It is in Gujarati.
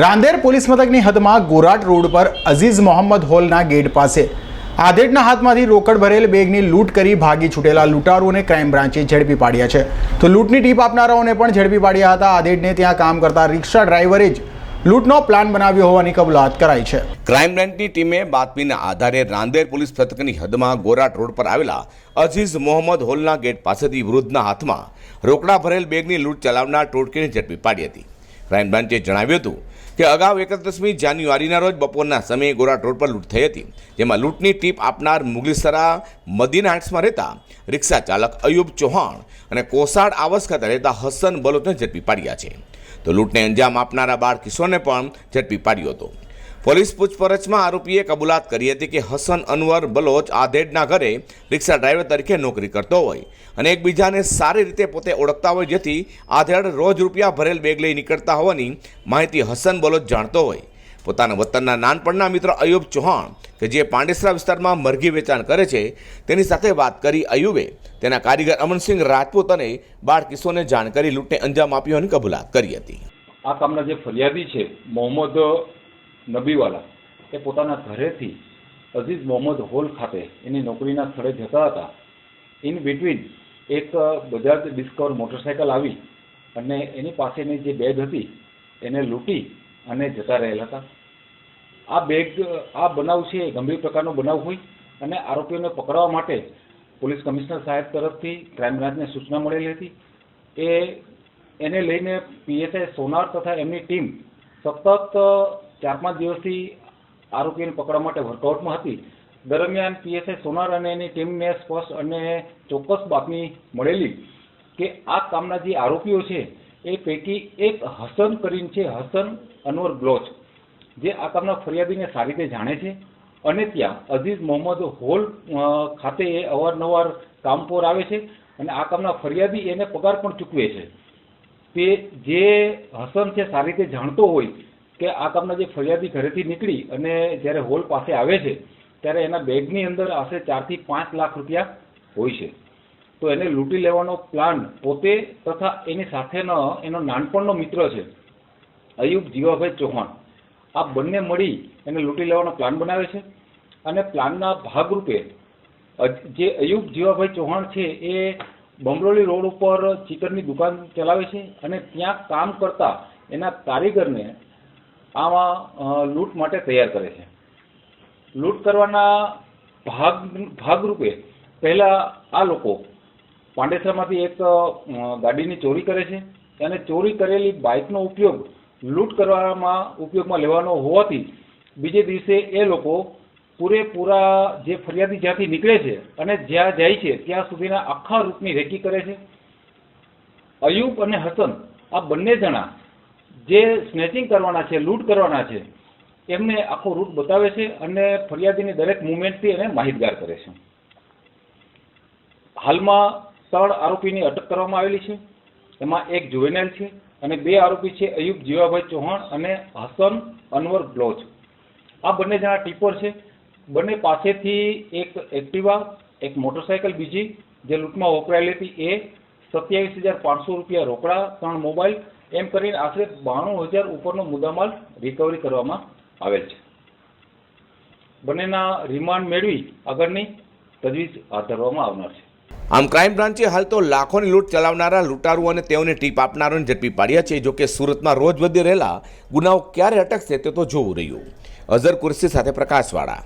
રાંદેર પોલીસ મથકની હદમાં ગોરાટ રોડ પર અઝીઝ મોહમ્મદ હોલના ગેટ પાસે. આધેડના હાથમાંથી રોકડ ભરેલ બેગની લૂંટ કરી ભાગી છૂટેલા લૂંટારોને ક્રાઇમ બ્રાન્ચે ઝડપી પાડ્યા છે. તો લૂંટની ટીપ આપનારાઓને પણ ઝડપી પાડ્યા હતા. આધેડને ત્યાં કામ કરતા રિક્ષા ડ્રાઈવરે જ લૂંટનો પ્લાન બનાવ્યો હોવાની કબૂલાત કરાઈ છે. ક્રાઇમ બ્રાન્ચની ટીમે બાતમીના આધારે રાંદેર પોલીસ મથકની હદમાં ગોરાટ રોડ પર આવેલા અઝીઝ મોહમ્મદ હોલના ગેટ પાસેથી વૃદ્ધના હાથમાં રોકડા ભરેલ બેગની લૂંટ ચલાવનાર ટોટકીને ઝડપી પાડી હતી. ક્રાઇમ બ્રાન્ચે જણાવ્યું હતું કે અગાઉ એકત્રીસમી જાન્યુઆરીના રોજ બપોરના સમયે ગોરાટ રોડ પર લૂંટ થઈ હતી, જેમાં લૂંટની ટીપ આપનાર મુગલીસરા મદીના હાટ્સમાં રહેતા રિક્ષા ચાલક અયુબ ચૌહાણ અને કોસાડ આવાસ ખાતે રહેતા હસન બલોચને ઝડપી પાડ્યા છે. તો લૂંટને અંજામ આપનારા બાળ કિશોરને પણ ઝડપી પાડ્યો હતો. પોલીસ પૂછપરછમાં આરોપીએ કબૂલાત કરી હતી કે હસન અનવર બલોચ આધેડના ઘરે રિક્ષા ડ્રાઈવર તરીકે નોકરી કરતો હોય અને એકબીજાને સારી રીતે પોતે ઓળખતા હોય જેથી આધેડ રોજ રૂપિયા ભરેલ બેગ લઈ નીકળતા હોવાની માહિતી હસન બલોચ જાણતો હોય. પોતાના વતનના નાનપણના મિત્ર અયુબ ચૌહાણ, કે જે પાંડેસરા વિસ્તારમાં મરઘી વેચાણ કરે છે, તેની સાથે વાત કરી અયુબે તેના કારીગર અમનસિંહ રાજપૂત અને બાળ કિશોરને જાણ લૂંટને અંજામ આપ્યો અને કબૂલાત કરી હતી. આ કામના જે ફરિયાદી છે, મોહમ્મદ નબીવાલા એ પોતાના ઘરેથી અઝીઝ મોહમ્મદ હોલ ખાતે એની નોકરીના સ્થળે જતા હતા. ઇન બિટવીન એક બજાજ ડિસ્કવર મોટરસાયકલ આવી અને એની પાસેની જે બેગ હતી એને લૂંટી અને જતા રહેલા હતા. આ બેગ, આ બનાવ છે ગંભીર પ્રકારનો બનાવ હોય અને આરોપીઓને પકડવા માટે પોલીસ કમિશનર સાહેબ તરફથી ક્રાઇમ બ્રાન્ચને સૂચના મળેલી હતી. એ, એને લઈને પીએસઆઈ સોનાર તથા એમની ટીમ સતત ચાર પાંચ દિવસથી આરોપીને પકડવા માટે વર્કઆઉટમાં હતી. દરમિયાન પીએસઆઈ સોનાર અને એની ટીમને સ્પષ્ટ અને ચોક્કસ બાતમી મળેલી કે આ કામના જે આરોપીઓ છે, એ પૈકી એક હસન કરીને છે, હસન અનવર બ્લોચ જે આ કામના ફરિયાદીને સારી રીતે જાણે છે અને ત્યાં અઝીઝ મોહમ્મદ હોલ ખાતે એ અવારનવાર કામ પર આવે છે અને આ કામના ફરિયાદી એને પગાર પણ ચૂકવે છે. તે જે હસન છે, સારી રીતે જાણતો હોય કે આ કામના જે ફરિયાદી ઘરેથી નીકળી અને જ્યારે હોલ પાસે આવે છે, ત્યારે એના બેગની અંદર આશરે ચારથી પાંચ લાખ રૂપિયા હોય છે. તો એને લૂંટી લેવાનો પ્લાન પોતે તથા એની સાથેનો, એનો નાનપણનો મિત્ર છે, અયુબ જીવાભાઈ ચૌહાણ. આ બંને મળી એને લૂંટી લેવાનો પ્લાન બનાવે છે અને પ્લાનના ભાગરૂપે જે અયુબ જીવાભાઈ ચૌહાણ છે, એ બમરોલી રોડ ઉપર ચિકનની દુકાન ચલાવે છે અને ત્યાં કામ કરતા એના કારીગરને આમાં લૂંટ માટે તૈયાર કરે છે. લૂંટ કરવાના ભાગ, ભાગરૂપે પહેલાં આ લોકો પાંડેસરામાંથી એક ગાડીની ચોરી કરે છે. અને ચોરી કરેલી બાઇકનો ઉપયોગ લૂંટ કરવામાં ઉપયોગમાં લેવાનો હોવાથી બીજે દિવસે એ લોકો પૂરેપૂરા જે ફરિયાદી જ્યાંથી નીકળે છે અને જ્યાં જાય છે, ત્યાં સુધીના આખા રૂટની રેકી કરે છે. અયુબ અને હસન, આ બંને જણા જે સ્નેચિંગ કરવાના છે, લૂંટ કરવાના છે, એમને આખો રૂટ બતાવે છે અને ફરિયાદીની દરેક મુવમેન્ટથી એને માહિતગાર કરે છે. હાલમાં ત્રણ આરોપીની અટક કરવામાં આવેલી છે. એમાં એક જુવેનાઇલ છે અને બે આરોપી છે અયુબ જીવાભાઈ ચૌહાણ અને હસન અનવર બ્લોચ. આ બંને જણા ટીપર છે. બંને પાસેથી એક એક્ટિવા, એક મોટરસાયકલ બીજી, જે લૂંટમાં વપરાયેલી હતી એ સત્યાવીસ હજાર પાંચસો રૂપિયા રોકડા ત્રણ મોબાઈલ એમ કરીને આશરે બાણું હજાર ઉપરનો મુદ્દામાલ રિકવરી કરવામાં આવેલ છે. બંનેના રિમાન્ડ મેળવી આગળની તજવીજ હાથ ધરવામાં આવનાર છે. આમ ક્રાઇમ બ્રાન્ચે હાલ તો લાખોની લૂંટ ચલાવનારા લૂંટારુઓ અને તેઓને ટીપ આપનારોને ઝડપી પાડ્યા છે. જોકે સુરતમાં રોજ વધી રહેલા ગુનાઓ ક્યારે અટકશે તે તો જોવું રહ્યું. અઝર કુર્સી સાથે પ્રકાશવાળા.